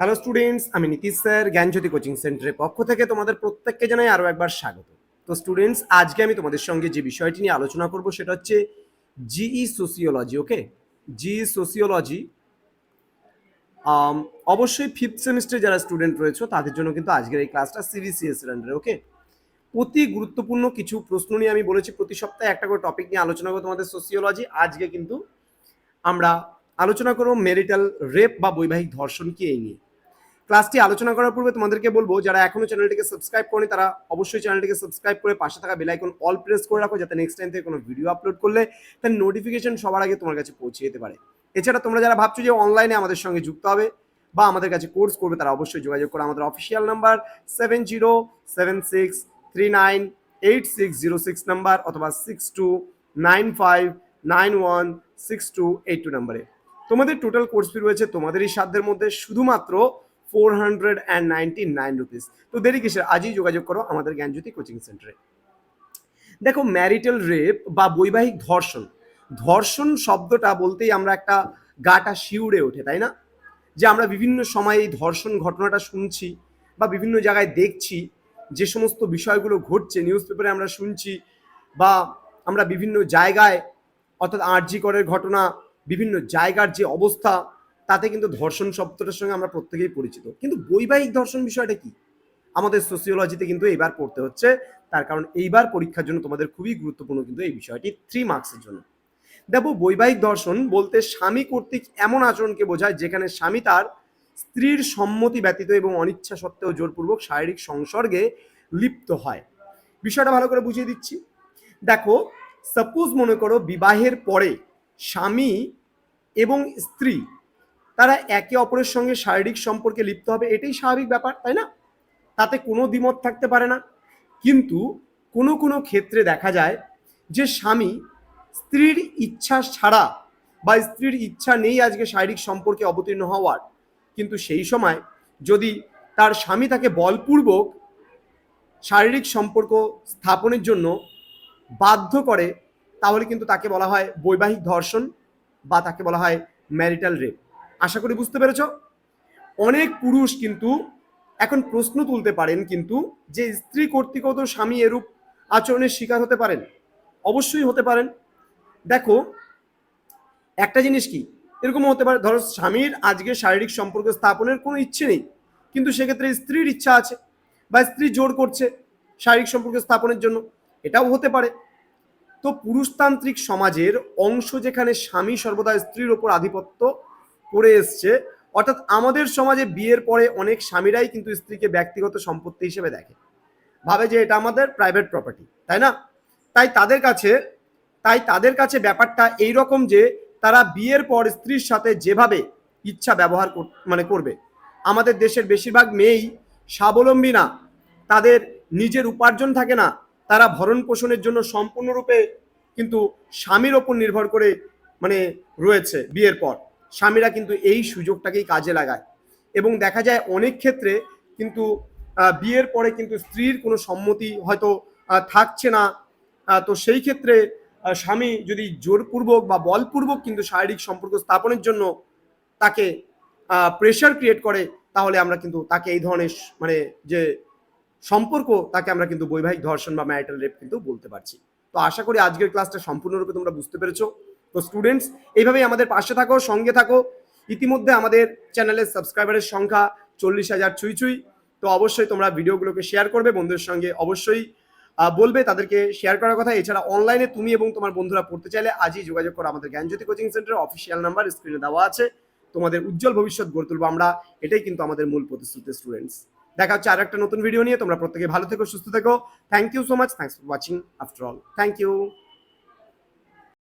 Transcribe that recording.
Hello students আমি Nitish sir, জ্ঞানজ্যোতি coaching সেন্টারের পক্ষ থেকে তোমাদের প্রত্যেককে জানাই আরও একবার স্বাগত। তো স্টুডেন্টস আজকে আমি তোমাদের সঙ্গে যে বিষয়টি নিয়ে আলোচনা করব সেটা হচ্ছে GE sociology okay GE sociology অবশ্যই ফিফথ সেমিস্টারে যারা স্টুডেন্ট রয়েছে, তাদের জন্য কিন্তু আজকের এই ক্লাসটা সিবিসিএস এর ওকে অতি গুরুত্বপূর্ণ কিছু প্রশ্ন নিয়ে আমি বলেছি প্রতি সপ্তাহে একটা করে টপিক নিয়ে আলোচনা করব তোমাদের সোসিওলজি আজকে কিন্তু আমরা আলোচনা করব মেরিটাল রেপ বা বৈবাহিক ধর্ষণ কি এই নিয়ে। ক্লাসটি আলোচনা করার পূর্বে তোমাদেরকে বলব, যারা এখনও চ্যানেলটিকে সাবস্ক্রাইব করেনি, তারা অবশ্যই চ্যানেলটিকে সাবস্ক্রাইব করে পাশে থাকা বেল আইকন অল প্রেস করে রাখো, যাতে নেক্সট টাইম থেকে কোনো ভিডিও আপলোড করলে তার নোটিফিকেশন সবার আগে তোমার কাছে পৌঁছে যেতে পারে। এছাড়া তোমরা যারা ভাবছ যে অনলাইনে আমাদের সঙ্গে যুক্ত হবে বা আমাদের কাছে কোর্স করবে, তারা অবশ্যই যোগাযোগ করো। আমাদের official number seven zero seven six three nine eight six zero six number অথবা six two nine five nine one six two eight two নাম্বারে তোমাদের টোটাল কোর্স ফি রয়েছে তোমাদেরই সাধ্যের মধ্যে, শুধুমাত্র four hundred and ninety nine rupees তো দেরি কিসের? আজই যোগাযোগ করো আমাদের জ্ঞানজ্যোতি কোচিং সেন্টারে দেখো ম্যারিটাল রেপ বা বৈবাহিক ধর্ষণ ধর্ষণ শব্দটা বলতেই আমরা একটা গাটা শিউরে ওঠে, তাই না? যে আমরা বিভিন্ন সময় এই ধর্ষণ ঘটনাটা শুনছি বা বিভিন্ন জায়গায় দেখছি, যে সমস্ত বিষয়গুলো ঘটছে নিউজ পেপারে আমরা শুনছি বা আমরা বিভিন্ন জায়গায়, অর্থাৎ আরজি করের ঘটনা, বিভিন্ন জায়গার যে অবস্থা তাতে কিন্তু ধর্ষণ শব্দটার সঙ্গে আমরা প্রত্যেকেই পরিচিত। কিন্তু বৈবাহিক ধর্ষণ বিষয়টা কি? আমাদের সোসিওলজিতে কিন্তু এইবার পড়তে হচ্ছে। তার কারণ এইবার পরীক্ষার জন্য তোমাদের খুবই গুরুত্বপূর্ণ কিন্তু এই বিষয়টি থ্রি মার্কসের জন্য। দেখো, বৈবাহিক দর্শন বলতে স্বামী কর্তৃক এমন আচরণকে বোঝায় যেখানে স্বামী তার স্ত্রীর সম্মতি ব্যতীত এবং অনিচ্ছা সত্ত্বেও জোরপূর্বক শারীরিক সংসর্গে লিপ্ত হয়। বিষয়টা ভালো করে বুঝিয়ে দিচ্ছি। দেখো সাপোজ মনে করো বিবাহের পরে স্বামী এবং স্ত্রী তারা একে অপরের সঙ্গে শারীরিক সম্পর্কে লিপ্ত হবে, এটাই স্বাভাবিক ব্যাপার, তাই না? তাতে কোনো দ্বিমত থাকতে পারে না। কিন্তু কোনো কোনো ক্ষেত্রে দেখা যায় যে স্বামী স্ত্রীর ইচ্ছা ছাড়া বা স্ত্রীর ইচ্ছা নেই আজকে শারীরিক সম্পর্কে অবতীর্ণ হওয়ার। কিন্তু সেই সময় যদি তার স্বামী তাকে বলপূর্বক শারীরিক সম্পর্ক স্থাপনের জন্য বাধ্য করে, তাহলে কিন্তু তাকে বলা হয় বৈবাহিক ধর্ষণ বা তাকে বলা হয় ম্যারিটাল রেপ। আশা করি বুঝতে পেরেছ? অনেক পুরুষ কিন্তু এখন প্রশ্ন তুলতে পারেন কিন্তু যে স্ত্রী কর্তৃকও তো স্বামী এরূপ আচরণের শিকার হতে পারেন? অবশ্যই হতে পারেন। দেখো, একটা জিনিস কি? এরকম হতে পারে, ধরো স্বামীর আজকে শারীরিক সম্পর্ক স্থাপনের কোনো ইচ্ছে নেই, কিন্তু সেক্ষেত্রে স্ত্রীর ইচ্ছা আছে বা স্ত্রী জোর করছে শারীরিক সম্পর্ক স্থাপনের জন্য, এটাও হতে পারে। তো পুরুষতান্ত্রিক সমাজের অংশ যেখানে স্বামী সর্বদা স্ত্রীর ওপর আধিপত্য করে এসছে। অর্থাৎ আমাদের সমাজে বিয়ের পরে অনেক স্বামীরাই কিন্তু স্ত্রীকে ব্যক্তিগত সম্পত্তি হিসেবে দেখে। ভাবে যে এটা আমাদের প্রাইভেট প্রপার্টি তাই না? তাই তাদের কাছে, তাই তাদের কাছে ব্যাপারটা এই রকম যে তারা বিয়ের পর স্ত্রীর সাথে যেভাবে ইচ্ছা ব্যবহার মানে করবে। আমাদের দেশের বেশিরভাগ মেয়েই স্বাবলম্বী না, তাদের নিজের উপার্জন থাকে না, তারা ভরণ পোষণের জন্য সম্পূর্ণরূপে কিন্তু স্বামীর ওপর নির্ভর করে মানে রয়েছে বিয়ের পর। স্বামীরা কিন্তু এই সুযোগটাকেই কাজে লাগায়। এবং দেখা যায় অনেক ক্ষেত্রে কিন্তু বিয়ের পরে কিন্তু স্ত্রীর কোনো সম্মতি হয়তো থাকছে না। তো সেই ক্ষেত্রে স্বামী যদি জোরপূর্বক বা বলপূর্বক কিন্তু শারীরিক সম্পর্ক স্থাপনের জন্য তাকে প্রেশার ক্রিয়েট করে, তাহলে আমরা কিন্তু তাকে এই ধরনের মানে যে সম্পর্ক, তাকে আমরা কিন্তু বৈবাহিক ধর্ষণ বা ম্যারিটাল রেপ কিন্তু বলতে পারছি। তো আশা করি আজকের ক্লাসটা সম্পূর্ণরূপে তোমরা বুঝতে পেরেছ। তো স্টুডেন্টস এইভাবেই আমাদের পাশে থাকো, সঙ্গে থাকো। ইতিমধ্যে আমাদের চ্যানেলের সাবস্ক্রাইবারের সংখ্যা চল্লিশ হাজার ছুঁই ছুঁই। তো অবশ্যই তোমরা ভিডিওগুলোকে শেয়ার করবে, বন্ধুদের সঙ্গে অবশ্যই বলবে তাদেরকে শেয়ার করার কথা। এছাড়া অনলাইনে তুমি এবং তোমার বন্ধুরা পড়তে চাইলে আজই যোগাযোগ করো আমাদের জ্ঞানজ্যোতি কোচিং সেন্টারের অফিসিয়াল নাম্বার স্ক্রিনে দেওয়া আছে। তোমাদের উজ্জ্বল ভবিষ্যৎ গড়ে তুলবো আমরা। এটাই কিন্তু আমাদের মূল প্রতিশ্রুতি স্টুডেন্টস দেখা হচ্ছে আর একটা নতুন ভিডিও নিয়ে। তোমরা প্রত্যেকে ভালো থেকো, সুস্থ থেকো। Thank you so much thanks for watching after all thank you